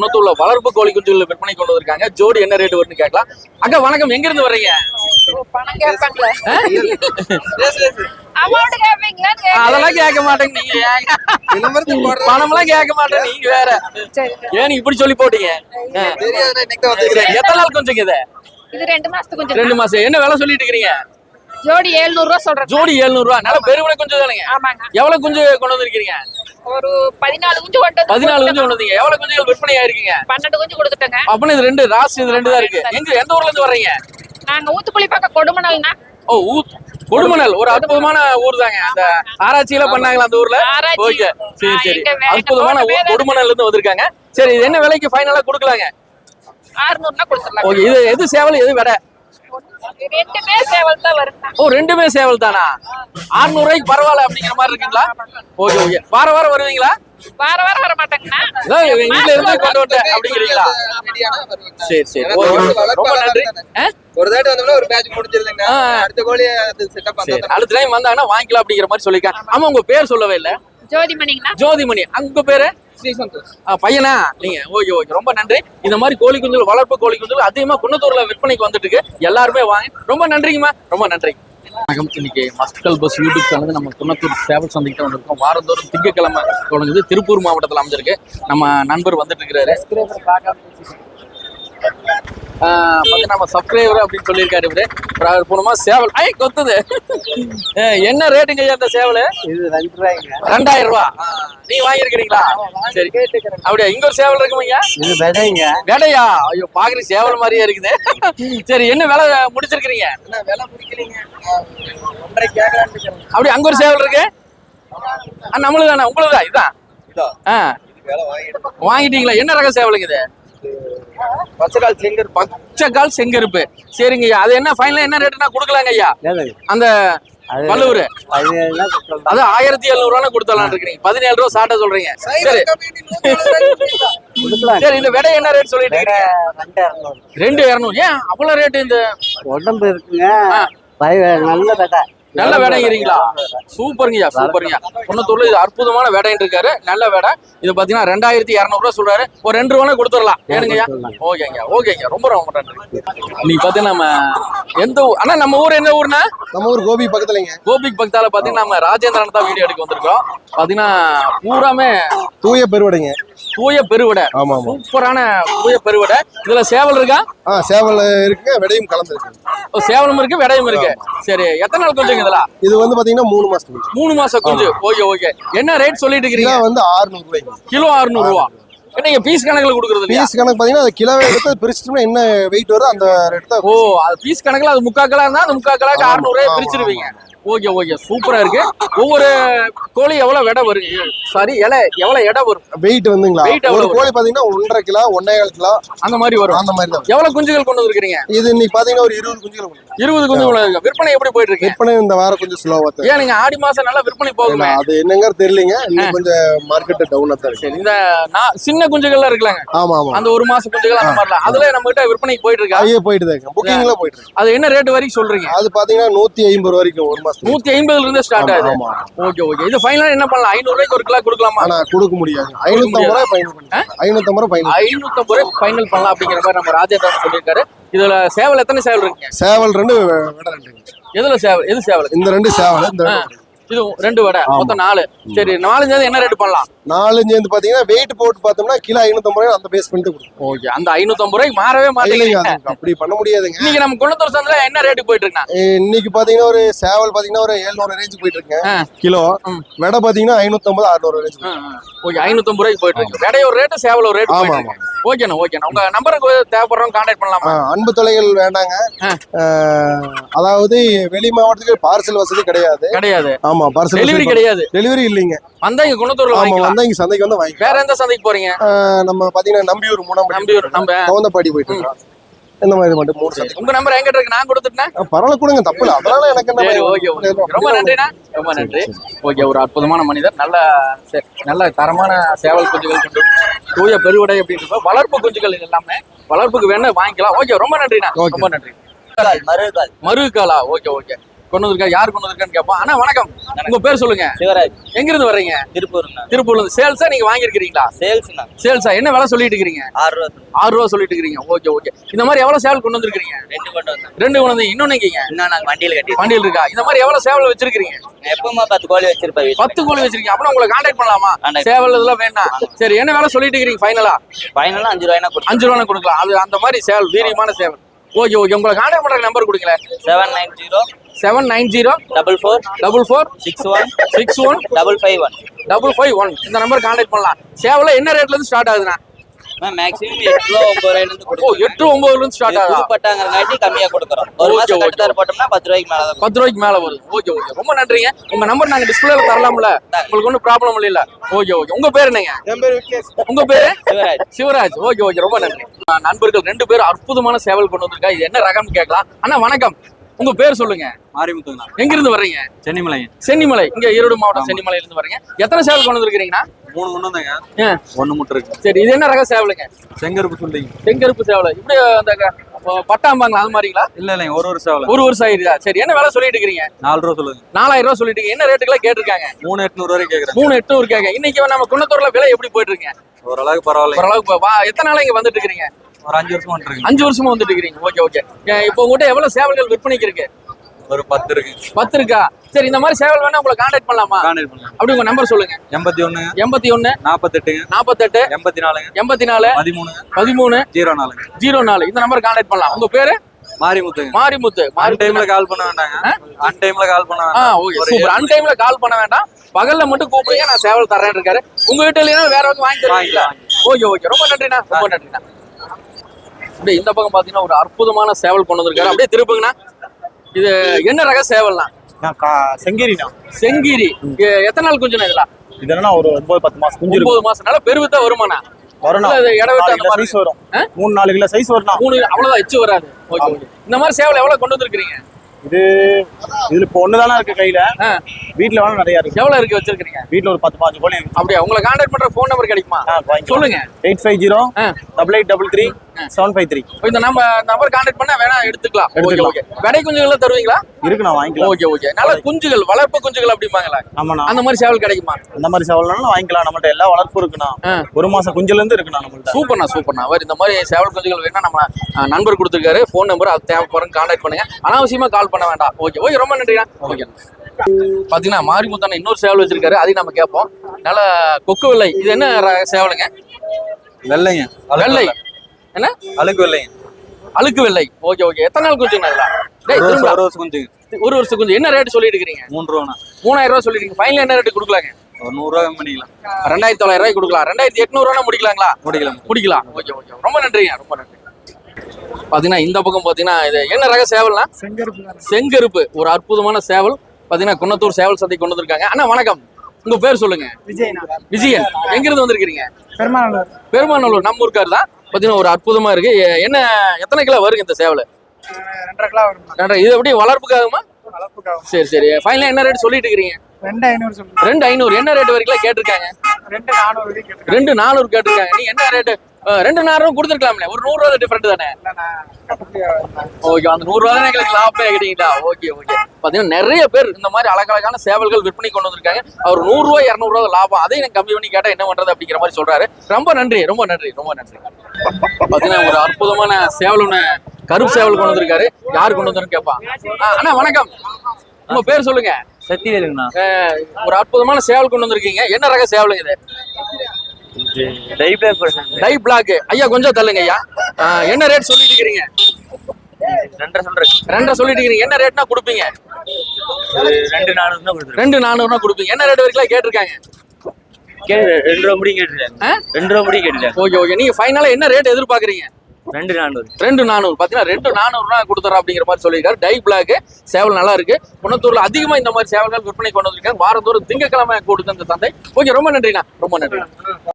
குணத்தூர்ல வளர்ப்பு கோழி குஞ்சுகள் விற்பனை கொண்டு வந்திருக்காங்க. ஜோடி என்ன ரேட் வரும்னு கேட்கலாம். அக்கா வணக்கம். எங்க இருந்து வர்றீங்க? பணம் அதெல்லாம் கேட்க மாட்டேங்க நீங்க. ஏங்க? பணம்லாம் கேட்க மாட்டேன் நீங்க வேற. ஏன் இப்படி சொல்லி போட்டீங்க? எத்தனை நாள் கொஞ்சம் இது? இது ரெண்டு மாசத்துக்கு கொஞ்சம் ரெண்டு மாசம். என்ன விலை சொல்லிட்டு இருக்கீங்க? ஜோடி 700 ரூபா சொல்றேன். ஜோடி 700 ரூபா நல்ல பெருவிலை கொஞ்சம் தானுங்க. ஆமாங்க. எவ்வளவு குஞ்சு கொண்டு வந்திருக்கீங்க? ஒரு பதினாலு குஞ்சு கொண்டு பதினாலு குஞ்சு கொண்டு வந்தீங்க எவ்வளவு குஞ்சுகள் விற்பனை ஆயிருக்கீங்க பன்னெண்டு குஞ்சு கொடுத்துட்டேங்க. அப்படின்னு இது ரெண்டு ராஸ் இது ரெண்டு தான் இருக்கு. எங்க எந்த ஊர்ல இருந்து வர்றீங்க? நாங்க ஊத்துக்குழி பக்கம் கொடுமணல்னா ஓ ஊத் கொடுமணல். ஒரு அற்புதமான ஊர் தாங்க. அந்த ஆராய்ச்சியில பண்ணாங்களா அந்த ஊர்ல? ஆராய்ச்சி. ஓகே. சரி சரி. அற்புதமான ஊர் கொடுமணல்ல இருந்து வந்திருக்காங்க. சரி இது என்ன விலைக்கு ஃபைனலா கொடுக்கலாங்க? ஆறுநூறுனா கொடுத்துடலாம் ஓகே இது எது சேவல் எது விடை? ரெண்டுமே சேவல் தான் வருங்க ஓ ரெண்டுமே சேவல் தானா 600 ரூபாய்க்கு பரவாயில்ல அப்படிங்கிற மாதிரி இருக்குங்களா? Okay okay. வார வாரம் வருவீங்களா? வார வாரம் வர மாட்டேங்கண்ணா வீட்ல இருந்து கொண்டு வந்துட்டேன் அப்படிங்கிறீங்களா? சரி சரி. ஓகே ரொம்ப நன்றி? ஒரு தாட்டி வந்தோம்னா ஒரு பேட்ச் முடிஞ்சிருதுங்க ஆ. அடுத்த கோழி செட்டப் அடுத்த டைம் வந்தாங்கன்னா வாங்கிக்கலாம் அப்படிங்கிற மாதிரி சொல்லிருக்கேன் ஆமா உங்க பேர் சொல்லவே இல்ல. ஜோதிமணிங்கண்ணா. ஜோதிமணி. உங்க பேரு? ஸ்ரீ சந்தோஷ். பையனா? நீங்க. Okay okay. ரொம்ப நன்றி. இந்த மாதிரி கோழி குஞ்சுகள் வளர்ப்பு கோழி குஞ்சுகள் அதிகமா குன்னத்தூர்ல விற்பனைக்கு வந்துட்டு இருக்கு. எல்லாருமே வாங்க. ரொம்ப நன்றிங்கம்மா. ரொம்ப நன்றி. வணக்கம். இன்னைக்கு மஸ்கல் பஸ் யூடியூப் சேனலுக்கு நம்ம குன்னத்தூர் சேவல் சந்தைக்கு வந்திருக்கோம். வாரந்தோறும் திங்கக்கிழமை தொடங்குது. திருப்பூர் மாவட்டத்தில் அமைஞ்சிருக்கு. நம்ம நண்பர் வந்துட்டு இருக்கிறாரு. வந்து நம்ம சப்ஸ்கிரைபர் அப்படின்னு சொல்லியிருக்காரு இவரு. ஒரு அற்புதமா சேவல் ஐ கொத்துது. என்ன ரேட்டுங்க ஐயா அந்த சேவல்? இது ரெண்டு ரூபாய்ங்க. ரெண்டாயிரம் ரூபா. நீங்க வாங்கியிருக்கிறீங்களா? சரி. அப்படியா இங்க ஒரு சேவல் இருக்குமா ஐயா? இது விதைங்க. வேடையா ஐயோ பாக்குற சேவல் மாதிரியே இருக்குது. சரி என்ன விலை முடிச்சிருக்கிறீங்க? என்ன விலை கேட்கலான்னு அப்படி அங்க ஒரு சேவல் இருக்கு? ஆ, நம்மளுது தானே உங்களுக்கு தான் வாங்கிட்டு வாங்கிட்டீங்களா? என்ன ரக சேவலுங்க இது? பச்சைக்கால் செங்கர் பச்சைக்கால் செங்கருப்பு. சரிங்க ஐயா. அது என்ன ஃபைனலா என்ன ரேட்டுனா கொடுக்கலாங்க ஐயா? அந்த அது வல்லூர் அது என்ன சொல்றது அது ஆயிரத்தி எழுநூறு ரூபா கொடுத்தலாம் இருக்கிறீங்க. பதினேழு ரூபா சாட்டா சொல்றீங்க. சரி. சரி இந்த விலை என்ன ரேட் சொல்லிட்டு இருக்கீங்க? ரெண்டு இரநூறு. ஏன் அவ்வளவு ரேட் இந்த? உடம்பு இருக்குங்க. நல்ல விதை நல்ல வேடைங்கிறீங்களா சூப்பருங்கய்யா சூப்பருங்கய்யா. குன்னத்தூர்ல இது அற்புதமான வேடைன்னு இருக்காரு நல்ல வேடை. இது பாத்தீங்கன்னா ரெண்டாயிரத்தி இரநூறுவா சொல்றாரு. ஒரு ரெண்டு ரூபா கொடுத்துடலாம். ஏனுங்கய்யா? ஓகேங்க ஓகேங்க ரொம்ப ரொம்ப நன்றி. இன்னைக்கு பாத்தீங்கன்னா நம்ம எந்த ஊர் அண்ணா நம்ம ஊர் என்ன ஊர்னா நம்ம ஊர் கோபி பக்கத்துலங்க. கோபிக் பக்கத்தால பாத்தீங்கன்னா நம்ம ராஜேந்திரன் தான் வீடியோ எடுக்க வந்திருக்கோம். பாத்தீங்கன்னா பூராமே தூய பெருவடைங்க. தூய பெருவிடை. ஆமா சூப்பரான தூய பெருவிடை. இதுல சேவல் இருக்கா? ஆ சேவல் இருக்குங்க விடையும் கலந்து இருக்கு சேவலும் இருக்கு விடையும் இருக்கு. சரி எத்தனை நாள் கொஞ்சம் இதுல? இது வந்து பாத்தீங்கன்னா மூணு மாசத்துக்கு மூணு மாசம் குஞ்சு. Okay okay. என்ன ரேட் சொல்லிட்டு இருக்கிறீங்க? கிலோ வந்து 600 ரூபாய்ங்க கிலோ 600 ரூபா நீங்க பீஸ் கணக்குல கொடுக்கறது பீஸ் கணக்கு பாத்தீங்கன்னா அது கிலோவை எடுத்து பிரிச்சிட்டோம்னா என்ன வெயிட் வருதோ அந்த ரேட் தான் ஓ அது பீஸ் கணக்குல அது முக்கா கிலோ இருந்தா அந்த முக்கா கிலோக்கு ஆமா, 600 ரூபாய் ஆமா, பிரிச்சிருவீங்க. Okay okay. சூப்பரா இருக்கு. ஒவ்வொரு கோழி எவ்வளவு எடை வரும்? சாரி இலை எவ்வளவு எடை வரும்? வெயிட் வந்துங்களா? Weight ஒரு கோழி பாத்தீங்கன்னா ஒன்றரை கிலோ ஒன்னே கால். அந்த மாதிரி வரும். அந்த மாதிரி தான் எவ்வளவு குஞ்சுகள் கொண்டு வந்திருக்கீங்க இது இன்னைக்கு பாத்தீங்கன்னா ஒரு இருபது குஞ்சுகள். இருபது குஞ்சு வந்திருக்கீங்க. விற்பனை எப்படி போயிட்டு இருக்கு? விற்பனை இந்த வாரம் கொஞ்சம் ஸ்லோவா தான் ஏன் நீங்க ஆடி மாசம் நல்லா விற்பனை போகுமே? அது என்னங்க தெரியலங்க. இன்னைக்கு கொஞ்சம் மார்க்கெட் டவுனா தான் இருக்கு. இந்த நா- சின்ன குஞ்சுகள்லாம் இருக்குல்லங்க. ஆமா ஆமா. அந்த ஒரு மாச குஞ்சுகள் அந்த மாதிரிலாம். அதுல நம்ம கிட்ட விற்பனைக்கு போயிட்டு இருக்கா? போயிட்டு தான் புக்கிங்ல போயிட்டு இருக்கு. அது என்ன ரேட் வரைக்கும் சொல்றீங்க? அது பாத்தீங்கன்னா நூத்தி ஐம்பது வரைக்கும் ஒரு மாசம் நூத்தி ஐம்பதுல இருந்து ஸ்டார்ட் ஆகுது. ஓகே ஓகே இது ஃபைனலா என்ன பண்ணலாம்? ஐநூறு ரூபாய்க்கு ஒரு கிலோ கொடுக்கலாமா? ஆனா கொடுக்க முடியாது. ஐநூத்தி ரூபாய் ஃபைனல் பண்ணி ஐநூத்தி ரூபாய் ஃபைனல் ஐநூத்தம்பது ரூபாய் ஃபைனல் பண்ணலாம். அப்படிங்கிற மாதிரி நம்ம ராஜேந்திரன் சொல்லியிருக்காரு. இதுல சேவல் எத்தனை சேவல் இருக்குங்க? சேவல் ரெண்டு எதுல சேவல்? எது சேவல்? இந்த ரெண்டு சேவல் இது ரெண்டு வடை மொத்தம் நாலு. சரி நாலஞ்சு என்ன ரேட் பண்ணலாம்? நாலஞ்சு வந்து பாத்தீங்கன்னா வெயிட் போட்டு பார்த்தோம்னா கிலோ ஐநூத்தி ரூபாய் அந்த பேஸ் பண்ணிட்டு கொடுக்கும் ஓகே அந்த ஐநூத்தம்பது ரூபாய்க்கு மாறவே அது அப்படி பண்ண முடியாதுங்க. இன்னைக்கு நம்ம குளத்தூர் சந்தையில என்ன ரேட்டுக்கு போயிட்டு இருக்கா இன்னைக்கு பாத்தீங்கன்னா ஒரு சேவல் பாத்தீங்கன்னா ஒரு 700 ரேஞ்ச் போயிட்டு இருக்குங்க ஆ. கிலோ. விடை பாத்தீங்கன்னா ஐநூத்தி ஐம்பது அறுநூறு ரேஞ்ச் ஓகே ஐநூத்தம்பது ரூபாய்க்கு போயிட்டு இருக்கு விடைய ஒரு ரேட்டு சேவல் ஒரு ரேட் ஆமா, இருக்கு ஓகேண்ணா ஓகேண்ணா. உங்க நம்பருக்கு தேவைப்படுறவங்க கான்டாக்ட் பண்ணலாமா? அன்பு தொலைகள் வேண்டாங்க. அதாவது வெளி மாவட்டத்துக்கு பார்சல் வசதி கிடையாது. கிடையாது. ஆமா. பார்சல் டெலிவரி கிடையாது. டெலிவரி இல்லைங்க. வந்தா இங்க குணத்தூர்ல ஆமா வந்தா இங்க சந்தைக்கு வந்து வாங்கிக்கலாம். வேற எந்த சந்தைக்கு போறீங்க? நம்ம பாத்தீங்கன்னா நம்பியூர் மூணாம் நம்பியூர் நம்ம கவுந்தப்பாடி போயிட்டு இருக்கோம். இந்த மாதிரி மட்டும் மூணு சந்தை உங்க நம்பர் எங்கிட்ட இருக்கு. நான் கொடுத்துட்டேன். பரவாயில்ல கொடுங்க தப்பு இல்லை. அதனால எனக்கு என்ன ஓகே ரொம்ப நன்றிண்ணா. ரொம்ப நன்றி. ஓகே ஒரு அற்புதமான மனிதர். நல்ல நல்ல தரமான சேவல் குஞ்சுகள் கொண்டு தூய பெருவிடை அப்படின்ற வளர்ப்பு குஞ்சுகள் எல்லாமே. வளர்ப்புக்கு வேணா வாங்கிக்கலாம். ஓகே ரொம்ப நன்றிண்ணா. ரொம்ப நன்றி. மறுகால் மருகாலா. Okay okay. கொண்டு வந்திருக்காரு யார் கொண்டு வந்திருக்கான்னு கேட்போம். அண்ணா வணக்கம். உங்க பேர் சொல்லுங்க. சிவராஜ். எங்க இருந்து வர்றீங்க? திருப்பூர்ண்ணா. திருப்பூர்ல இருந்து. சேல்ஸா நீங்க வாங்கியிருக்கிறீங்களா? சேல்ஸ்ண்ணா. சேல்ஸா? என்ன விலை சொல்லிட்டு இருக்கிறீங்க? ஆறு ரூபா ஆறு ரூபா சொல்லிட்டு இருக்கிறீங்க. Okay okay. இந்த மாதிரி எவ்வளவு சேவல் கொண்டு வந்திருக்கீங்க ரெண்டு கொண்டு வந்தோம். ரெண்டு கொண்டு வந்து இன்னொன்னு இன்னும் நாங்கள் வண்டியில் கட்டி வண்டியில் இருக்கா? இந்த மாதிரி எவ்வளவு சேவல் வச்சிருக்கீங்க எப்பவுமா பத்து கோழி வச்சிருப்பேன் வீட்டில். பத்து கோழி வச்சிருக்கீங்க. அப்படின்னா உங்களை கான்டாக்ட் பண்ணலாமா? சேவல் இதெல்லாம் வேண்டாம். சரி என்ன வேலை சொல்லிட்டு இருக்கிறீங்க? ஃபைனலா ஃபைனலாக அஞ்சு ரூபாய்னா அஞ்சு ரூபா கொடுக்கலாம். அது அந்த மாதிரி சேவல் வீரியமான சேவல். Okay okay. உங்களை கான்டாக்ட் பண்ற நம்பர் கொடுங்களேன். Seven nine zero seven nine zero double four double four six one six one double five one double five one இந்த நம்பர் கான்டாக்ட் பண்ணலாம். சேவல என்ன ரேட்ல இருந்து ஸ்டார்ட் ஆகுதுண்ணா? மேக்ஸிமம் எட்டு ரூபா ஒம்பது ரூபாயிலேருந்து ஓ கொடுக்கும் எட்டு ஒன்பதுல இருந்து ஸ்டார்ட் ஆகுதா? புதுப்பட்டாங்கிறங்காட்டி கம்மியாக கொடுக்குறோம். ஒரு okay. கட்டுத்தார் போட்டோம்னா பத்து ரூபாய்க்கு மேலே தான் பத்து ரூபாய்க்கு மேல வருது. Okay okay. ரொம்ப நன்றிங்க. உங்க நம்பர் நாங்க டிஸ்பிளேல தரலாம்ல. உங்களுக்கு ஒன்றும் ப்ராப்ளம் இல்ல ஓகே ஓகே. உங்க பேர் என்னங்க? என் பேர் விக்னேஷ். உங்க பேரு? சிவராஜ். சிவராஜ். Okay okay. ரொம்ப நன்றி. நண்பர்கள் ரெண்டு பேரும் அற்புதமான சேவல் கொண்டு வந்திருக்கா இது என்ன ரகம்னு கேட்கலாம். அண்ணா வணக்கம். உங்க பேர் சொல்லுங்க. மாரிமுத்துங்கண்ணா எங்க இருந்து வர்றீங்க? சென்னிமலை சென்னிமலை. இங்க ஈரோடு மாவட்டம் சென்னிமலையில இருந்து வர்றீங்க. எத்தனை சேவல் கொண்டு வந்திருக்கீங்கன்னா மூணு கொண்டு வந்தேங்க ஒண்ணு மட்டும் இருக்கு. சரி இது என்ன ரக சேவலுங்க செங்கருப்பு சொல்லிங்க செங்கருப்பு சேவலை. இப்படி அந்த பட்டாம்பாங்களா அது மாதிரிங்களா? இல்ல இல்லைங்க ஒரு ஒரு சேவல. ஒரு வருஷம் ஆயிருதா சரி என்ன வேலை சொல்லிட்டு இருக்கிறீங்க? நாலு ரூபா சொல்லுங்க. நாலாயிரம் ரூபாய் சொல்லிட்டு இருக்கீங்க. என்ன ரேட்டுக்குலாம் கேட்டிருக்காங்க? மூணு எட்நூறு வரைக்கும் கேக்குறேன். மூணு எட்டு இருக்காங்க இன்னைக்கு நம்ம குன்னத்தூர்ல விலை எப்படி போயிட்டு இருக்கீங்க ஓரளவுக்கு பரவாயில்லைங்க. ஓரளவுக்கு வா எத்தனை நாளா இங்க வந்துட்டு இருக்கிறீங்க ஒரு அஞ்சு வருஷமா வந்துருங்க அஞ்சு வருஷமா வந்துட்டு இருக்கிறீங்க ஓகே ஓகே. இப்போ உங்ககிட்ட எவ்வளவு சேவல்கள் விற்பனைக்கு இருக்கு? ஒரு பத்து இருக்கு. பத்து இருக்கா? சரி இந்த மாதிரி சேவல் வேணா உங்களை கான்டாக்ட் பண்ணலாமா? கான்டாக்ட் பண்ணுங்க அப்படி உங்க நம்பர் சொல்லுங்க. எண்பத்தி ஒண்ணுங்க எண்பத்தி ஒன்னு நாற்பத்தெட்டுங்க நாற்பத்தெட்டு எண்பத்தி நாலுங்க எண்பத்தி நாலு பதிமூணுங்க பதிமூணு ஜீரோ நாலுங்க ஜீரோ நாலு இந்த நம்பர் கான்டாக்ட் பண்ணலாம். உங்க பேரு? மாரிமுத்து. மாரிமுத்து. டைம்ல கால் பண்ண வேண்டாங்க. அன் டைம்ல கால் பண்ண வேண்டாம். ஓகே சூப்பர் அன் டைம்ல கால் பண்ண வேண்டாம். பகல்ல மட்டும் கூப்பிடுங்க நான் சேவல் தரேன் இருக்காரு. உங்க வீட்டுல இல்லைன்னா வேற வந்து வாங்கி தருவீங்களா? ஓகே ஓகே ரொம்ப நன்றிண்ணா. ரொம்ப நன்றிண்ணா. அப்படியே இந்த பக்கம் பாத்தீங்கன்னா ஒரு அற்புதமான சேவல் கொண்டு வந்திருக்காரு. அப்படியே திருப்புங்கண்ணா. இது என்ன ரக கா செங்கேரிண்ணா செங்கீரி. எத்தனை நாள் குஞ்சுண்ணா இதெல்லாம்? இது என்னன்னா ஒரு ஒன்பது பத்து மாசம் குஞ்சு ஒன்பது மாசம். நல்ல பெருவித்தா வருமாண்ணா? வரும் இல்ல, இது இடம் விட்டு அந்த மாதிரி சைஸ் வரும்? மூணு நாலு கிலோ சைஸ் வரும்ண்ணா. மூணு அவ்வளவுதான் எச்சு வராது. ஓகே ஓகே இந்த மாதிரி சேவல் எவ்வளவு கொண்டு வந்திருக்கீங்க இது இதுல இப்போ ஒண்ணுதானே இருக்கு கையில. வீட்டுல வேணா நிறைய இருக்கு. எவ்வளவு இருக்கு வச்சிருக்கீங்க வீட்டுல ஒரு பத்து பாஞ்சு இருக்கு. அப்படியா? உங்களை கான்டாக்ட் பண்ற ஃபோன் நம்பர் கிடைக்குமா. சொல்லுங்க. Eight five zero. Double eight double three seven five three. இந்த நம்ம நம்பர் கான்டாக்ட் பண்ணா வேணா எடுத்துக்கலாம். ஓகே. ஓகே விடை குஞ்சுகள் தருவீங்களா? இருக்குண்ணா வாங்கிக்கலாம். ஓகே ஓகே நல்ல குஞ்சுகள் வளர்ப்பு குஞ்சுகள் அப்படிம்பாங்களா. ஆமாண்ணா. அந்த மாதிரி சேவல் கிடைக்குமா? அந்த மாதிரி சேவல்னாலும் வாங்கிக்கலாம். நம்மள்ட்ட எல்லா வளர்ப்பும் இருக்குண்ணா. ஒரு மாசம் குஞ்சுல இருந்து இருக்குண்ணா நம்மள்ட்ட. சூப்பர்ண்ணா சூப்பர்ண்ணா. அவர் இந்த மாதிரி சேவல் குஞ்சுகள் வேணா நம்ம நண்பர் கொடுத்துருக்காரு. ஃபோன் நம்பர் அது தேவைப்படுறோம் கான்டாக்ட் பண்ணுங்க. அனாவசியமா கால் பண்ண வேண்டாம். ஓகே ஓகே ரொம்ப நன்றிண்ணா. ஓகே பாத்தீங்கன்னா மாரிமுத்தான இன்னொரு சேவல் வச்சிருக்காரு. அதையும் நம்ம கேட்போம். நல்ல கொக்கு வெள்ளை. இது என்ன ர- சேவலுங்க? வெள்ளைங்க. வெள்ளை. என்ன? அழுக்கு வெள்ளைங்க அழுக்கு வெள்ளை. Okay okay. எத்தனை நாள் குஞ்சுங்க இதெல்லாம் டேய், ஒரு வருஷம் திரும்ப ஒரு வருஷம் குஞ்சு ஒரு வருஷம் குஞ்சு என்ன ரேட் சொல்லிட்டு இருக்கிறீங்க? மூணு ரூபாண்ணா. மூணாயிரம் ரூபாய் சொல்லிட்டு இருக்கீங்க. ஃபைனல் என்ன ரேட் கொடுக்கலாங்க? ஒரு நூறு ரூபா கம்மி பண்ணிக்கலாம். ரெண்டாயிரத்தி தொள்ளாயிரம் ரூபாய் கொடுக்கலாம். ரெண்டாயிரத்தி எட்நூறு ரூபா முடிக்கலாங்களா? முடிக்கலாம். முடிக்கலாம். Okay okay. ரொம்ப நன்றிங்க. ரொம்ப நன்றி. பாத்தீங்கன்னா இந்த பக்கம் பாத்தீங்கன்னா இது என்ன ரக சேவல்னா? செங்கருப்பு. ஒரு அற்புதமான சேவல். பாத்தீங்கன்னா குன்னத்தூர் சேவல் சந்தை கொண்டு வந்திருக்காங்க. அண்ணா வணக்கம். உங்க பேர் சொல்லுங்க. விஜயன். எங்க இருந்து வந்திருக்கீங்க பெருமாநல்லூர். பெருமாநல்லூர். நம்ம ஊருக்கார் தான் பாத்தீங்கன்னா ஒரு அற்புதமா இருக்கு. எ- என்ன எத்தனை கிலோ வருங்க இந்த சேவல்? ரெண்டரை கிலோ வரும் ரெண்டரை இது எப்படி வளர்ப்புக்காகுமா? சரி சரி. ஃபைனலா என்ன ரேட் சொல்லிட்டு இருக்கிறீங்க? ரெண்டு ஐநூறு ரெண்டு ஐநூறு. என்ன ரேட் வரைக்கும் கேட்டிருக்காங்க? ரெண்டு நானூறு ரெண்டு நானூறு கேட்டிருக்காங்க. நீங்க என்ன ரேட்டு ரெண்டு நானூறு கொடுத்துருக்கலாம்ல. ஒரு நூறு ரூபா டிஃபரெண்ட் தானே? ஓகே அந்த நூறு ரூபா தானே எங்களுக்கு லாபம் கேட்டீங்களா? ஓகே ஓகே பாத்தீங்கன்னா நிறைய பேர் இந்த மாதிரி அழகழகான சேவல்கள் விற்பனை கொண்டு வந்திருக்காங்க. அவர் நூறு ரூபாய் இருநூறு ரூபாய் லாபம். அதையும் எனக்கு கம்மி பண்ணி கேட்டா என்ன பண்றது அப்படிங்கிற மாதிரி சொல்றாரு. ரொம்ப நன்றி ரொம்ப நன்றி ரொம்ப நன்றி. பாத்தீங்கன்னா ஒரு அற்புதமான சேவல் ஒண்ணு கருப்பு சேவல் கொண்டு வந்திருக்காரு. யார் கொண்டு வந்தாருன்னு கேட்பான் அண்ணா வணக்கம். உங்க பேர் சொல்லுங்க. சத்திவேலுங்கண்ணா ஒரு அற்புதமான சேவல் கொண்டு வந்திருக்கீங்க. என்ன ரக சேவலுங்க இது? டை பிளாக் ஐயா கொஞ்சம் தள்ளுங்க ஐயா. என்ன ரேட் சொல்லிட்டு இருக்கிறீங்க? ரெண்டரை சொல்றேன். ரெண்டரை சொல்லிட்டு இருக்கிறீங்க. என்ன ரேட்னா கொடுப்பீங்க? ரெண்டு நானூறு ரெண்டு நானூறுனா கொடுப்பீங்க. என்ன ரேட் வரைக்கும் கேட்டிருக்காங்க? கேட்டு ரெண்டு ரூபா முடி ஆ? ரெண்டு ரூபா முடி கேட்டுட்டேன் ஓகே ஓகே. நீங்க ஃபைனலா என்ன ரேட் எதிர்பார்க்கறீங்க? ரெண்டு நானூறு. ரெண்டு நானூறு. பாத்தீங்கன்னா ரெண்டு நானூறுனா கொடுத்துறோம் அப்படிங்கிற மாதிரி சொல்லியிருக்காரு. டை பிளாக் சேவல் நல்லா இருக்கு. குணத்தூர்ல அதிகமா இந்த மாதிரி சேவல்கள் விற்பனை கொண்டு வந்திருக்காரு வாரந்தோறும் திங்கக்கிழமை கூடுது இந்த சந்தை. ஓகே ரொம்ப நன்றிண்ணா. ரொம்ப நன்றி